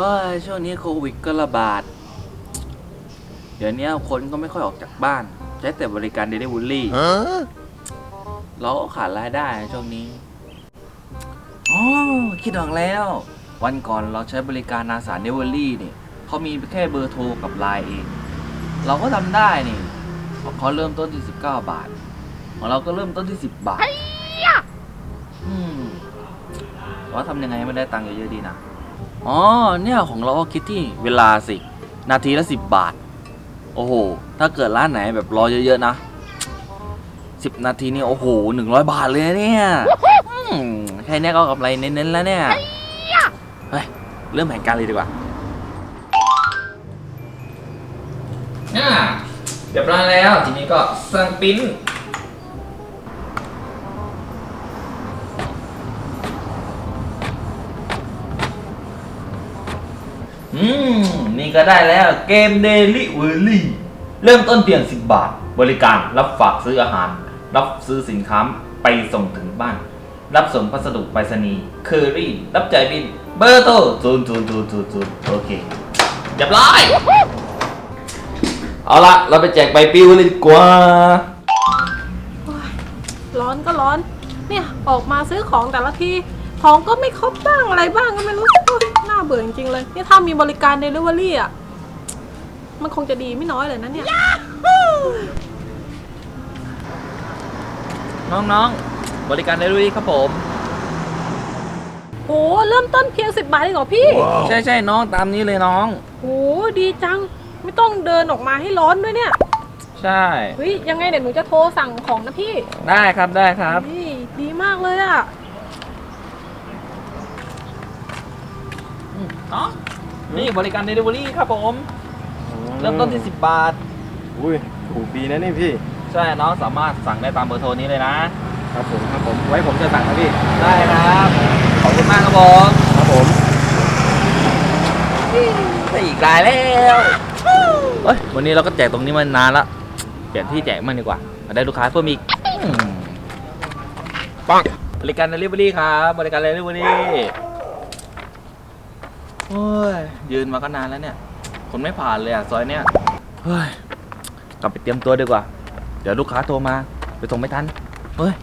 เฮ้ยช่วงนี้โควิดก็ระบาด เดี๋ยวนี้คนก็ไม่ค่อยออกจากบ้าน ใช้แต่บริการเดลิเวอรี่เราก็ขาดรายได้นะช่วงนี้อ๋อคิดออกแล้ว วันก่อนเราใช้บริการอาสาเดลิเวอรี่นี่เขามีแค่เบอร์โทรกับไลน์เอง เราก็ทำได้นี่ของเขาเริ่มต้นที่ 19 บาท ของเราก็เริ่มต้นที่ 10 บาทอืมว่าทำยังไงให้มันได้ตังค์เยอะๆดีนะ อ๋อ เนี่ยของเราคิดที่เวลาสิ นาทีละ10บาท โอ้โห ถ้าเกิดร้านไหนแบบรอเยอะๆนะ10นาทีนี่โอ้โห100บาทเลยนะเนี่ยอืมแค่เนี้ยก็กำไรเน้นๆแล้วเนี่ย เฮ้ย เริ่มแผนการเลยดีกว่า อ่าเรียบร้อยแล้ว ทีนี้ก็สั่งปริ้น อืม นี่ก็ได้แล้วเกมเดลิเวอรี่เริ่มต้นเพียง 10 บาท บริการรับฝากซื้ออาหาร รับซื้อสินค้าไปส่งถึงบ้าน รับส่งพัสดุไปรษณีย์เคอรี่ รับจ่ายบิน เบอร์โทรศูนย์ศูนย์ศูนย์ศูนย์ศูนย์โอเคเรียบร้อย เอาละเราไปแจกใบปลิวเลยดีกว่า ร้อนก็ร้อน เนี่ย ออกมาซื้อของแต่ละที ของก็ไม่ครบบ้างอะไรบ้างก็ไม่รู้โอ๊ยาเบื่อจริงๆเลย นี่ถ้ามีบริการเดลิเวอรี่อะ มันคงจะดีไม่น้อยเลยนะเนี่ย น้องๆ บริการเดลิเวอรี่ครับผม โห เริ่มต้นเพียงสิบบาทเองเหรอพี่ ใช่ใช่น้องตามนี้เลยน้อง โห ดีจัง ไม่ต้องเดินออกมาให้ร้อนด้วยเนี่ย ใช่ เฮ้ย ยังไงเดี๋ยวหนูจะโทรสั่งของนะพี่ได้ครับได้ครับเฮ้ยดีมากเลยอะ เนาะนี่บริการเดลิเวอรี่ครับผม เริ่มต้นที่ 10 บาท อุ้ยถูกดีนะนี่พี่ ใช่น้องสามารถสั่งได้ตามเบอร์โทรนี้เลยนะ ครับผมครับผม ไว้ผมจะสั่งนะพี่ ได้ครับ ขอบคุณมากครับผมครับผมได้อีกรายแล้วเฮ้ยวันนี้เราก็แจกตรงนี้มานานละ เปลี่ยนที่แจกมั่งดีกว่ามาได้ลูกค้าเพิ่มอีกอืมปังบริการเดลิเวอรี่ครับ บริการเดลิเวอรี่ โอ้ยยืนมาก็นานแล้วเนี่ย คนไม่ผ่านเลยอะซอยเนี้ยเฮ้ยกลับไปเตรียมตัวดีกว่า เดี๋ยวลูกค้าโทรมา ไปส่งไม่ทัน เฮ้ย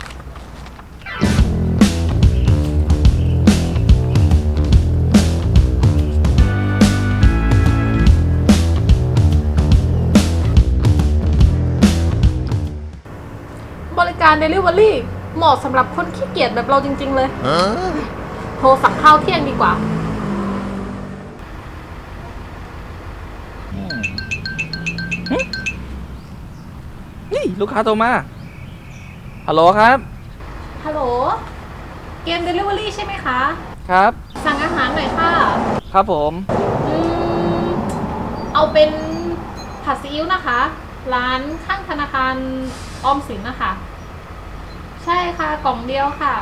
บริการ Delivery เหมาะสำหรับคนขี้เกียจแบบเราจริง ๆ เลย โทรสั่งข้าวเที่ยงดีกว่า ลูกค้าโทรมา ฮัลโหลครับ ฮัลโหล เกม Delivery ใช่ไหมคะ ครับ สั่งอาหารหน่อยค่ะ ครับผม อืม เอาเป็นผัดซีอิ๊วนะคะ ร้านข้างธนาคารออมสินนะคะ ใช่ค่ะ กล่องเดียวค่ะ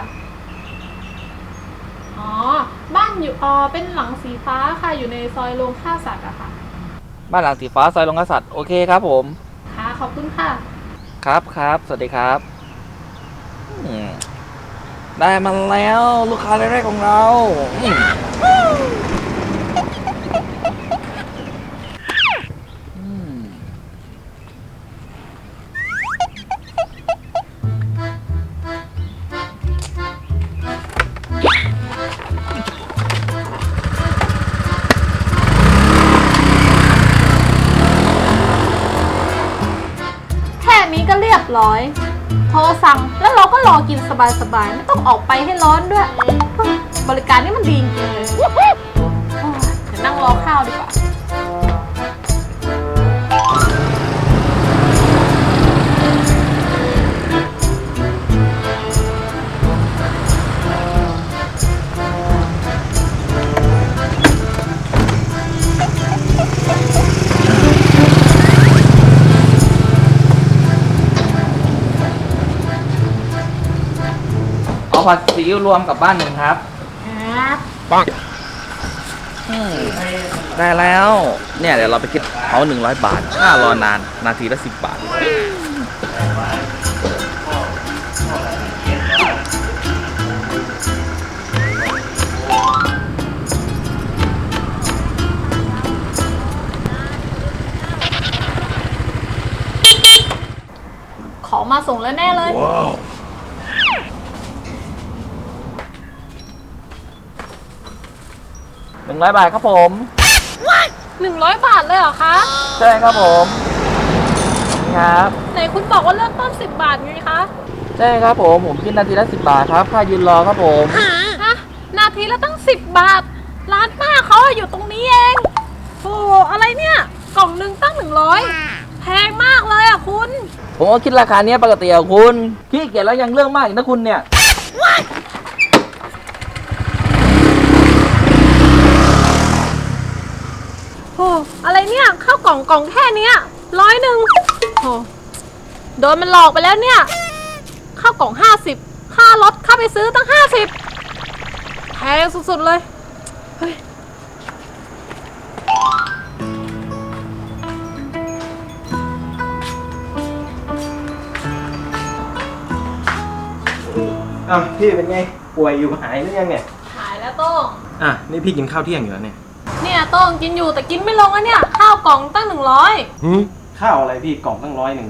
อ๋อ บ้านอยู่อ๋อเป็นหลังสีฟ้าค่ะ อยู่ในซอยโรงฆ่าสัตว์อะค่ะ บ้านหลังสีฟ้าซอยลงกษัตริย์โอเคครับผม ค่ะ ขอบคุณค่ะ ครับครับ สวัสดีครับ ได้มาแล้วลูกค้ารายแรกของเรา ร้อยโทรสั่งแล้วเราก็รอกินสบายๆ ไม่ต้องออกไปให้ร้อนด้วย บริการนี่มันดีจริงๆเลยโอ้ยเดี๋ยวนั่งรอข้าวดีกว่า ผัดซีอิ๊วรวมกับบ้านหนึ่งครับ ครับปัอืได้แล้ว เนี่ยเดี๋ยวเราไปคิดเขาหนึ่งร้อยบาทถ้ารอนาน นาทีละสิบบาท ขอมาส่งแล้วแน่เลย ว้า นึ่งร้อยบาทครับผม หนึ่งร้อยบาทเลยเหรอคะใช่ครับผมนี่ครับไหนคุณบอกว่าเริ่มต้นสิบบาทไงคะใช่ครับผมผมคิดนาทีละสิบบาทครับค่ายืนรอครับผม ฮะนาทีละตั้งสิบบาท ร้านป้าเขาอะอยู่ตรงนี้เองโอ้อะไรเนี่ยกล่องหนึ่งตั้งหนึ่งร้อยแพงมากเลยอะคุณ ผมก็คิดราคาเนี้ยปกติอะคุณขี้เกียจแล้วยังเรื่องมากอีกนะคุณเนี่ย อ้อะไรเนี่ยข้าวกล่องกล่องแค่เนี้ยร้อยหนึ่งโอ้โดนมันหลอกไปแล้วเนี่ยข้าวกล่องห้าสิบค่ารถค่าไปซื้อตั้งห้าสิบแพงสุดๆเลยเฮ้ยอ้าวพี่เป็นไงป่วยอยู่หายหรือยังเนี่ย หายแล้วโต้งอะนี่พี่กินข้าวเที่ยงอยู่แล้วเนี่ยเนี่ย โต้งกินอยู่แต่กินไม่ลงอะเนี่ย ข้าวกล่องตั้งหนึ่งร้อยข้าวอะไรพี่กล่องตั้งร้อยหนึ่ง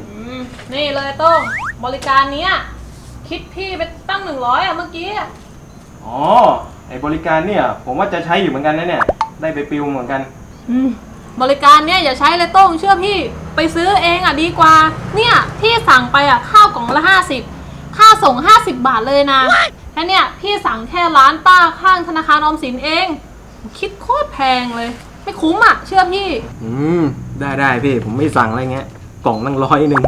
นี่เลยโต้งบริการเนี้ยคิดพี่ไปตั้งหนึ่งร้อยอะเมื่อกี้อะอ๋อไอบริการเนี่ย ผมว่าจะใช้อยู่เหมือนกันนะเนี่ย ได้ไปปิวเหมือนกัน บริการเนี่ยอย่าใช้เลยโต้งเชื่อพี่ไปซื้อเองอะดีกว่า เนี่ยพี่สั่งไปอะข้าวกล่องละห้าสิบค่าส่งห้าสิบบาทเลยนะแค่เนี่ยพี่สั่งแค่ร้านป้าข้างธนาคารออมสินเอง คิดโคตรแพงเลย ไม่คุ้มอะ เชื่อพี่ อืม ได้ได้พี่ ผมไม่สั่งอะไรเงี้ย กล่องตั้งร้อยหนึ่ง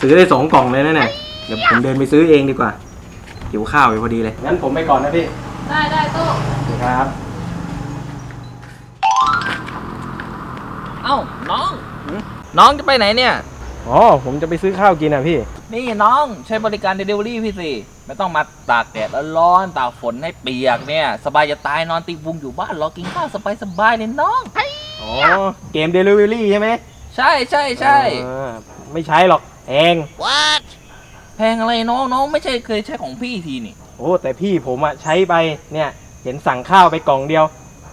ซื้อได้สองกล่องเลยนะเนี่ย เดี๋ยวผมเดินไปซื้อเองดีกว่า หิวข้าวอยู่พอดีเลย งั้นผมไปก่อนนะพี่ได้ได้โต้งครับ เอ้าน้อง น้องจะไปไหนเนี่ย อ๋อ ผมจะไปซื้อข้าวกินอะพี่ นี่น้องใช้บริการเดลิเวอรี่พี่สิไม่ต้องมาตากแดดร้อนๆตากฝนให้เปียกเนี่ย สบายจะตายนอนตีวุงอยู่บ้านรอกินข้าวสบายๆเลยน้อง อ๋อ เกมเดลิเวอรี่ใช่ไหมใช่ใช่ใช่เออไม่ใช้หรอกแพงแพงอะไรน้องน้องไม่ใช่เคยใช้ของพี่ทีนี่โอ้แต่พี่ผมอะใช้ไปเนี่ย เห็นสั่งข้าวไปกล่องเดียว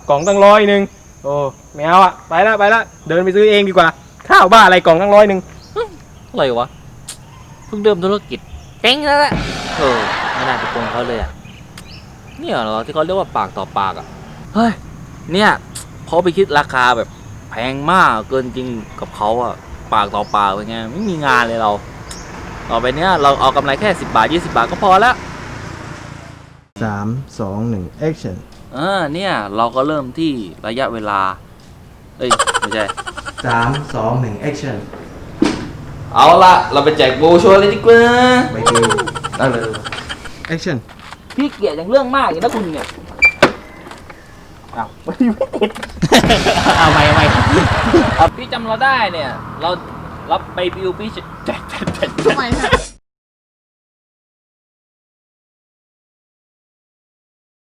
กล่องตั้งร้อยหนึ่งโอ้ไม่เอาอะไปละไปละเดินไปซื้อเองดีกว่า ข้าวบ้าอะไรกล่องตั้งร้อยหนึ่งอะไรวะ เพิ่งเริ่มธุรกิจเจ๊งแล้วแหละเออไม่น่าไปโกงเขาเลยอะเนี่ยเหรอที่เขาเรียกว่าปากต่อปากอะเฮ้ยเนี่ยเขาไปคิดราคาแบบแพงมากเกินจริงกับเขาอะปากต่อปากเป็นไงไม่มีงานเลยเรา ต่อไปเนี้ยเราเอากำไรแค่ 10 บาท 20 บาทก็พอแล้วสามสองหนึ่งแอคชั่นเออเนี่ยเราก็เริ่มที่ระยะเวลา เอ้ยไม่ใช่ สามสองหนึ่งแอคชั่น เอาละเราไปแจกโบชัวร์เลยดีกว่าไปดูได้เลยแอคชั่นพี่เกลียดอย่างเรื่องมากอย่างนะคุณเนี่ยอ้าวไม่ติดเอาไปเอาไปพี่จำเราได้เนี่ย เรารับไปบิวพี่แจกแจกแจก ทำไมเนี่ย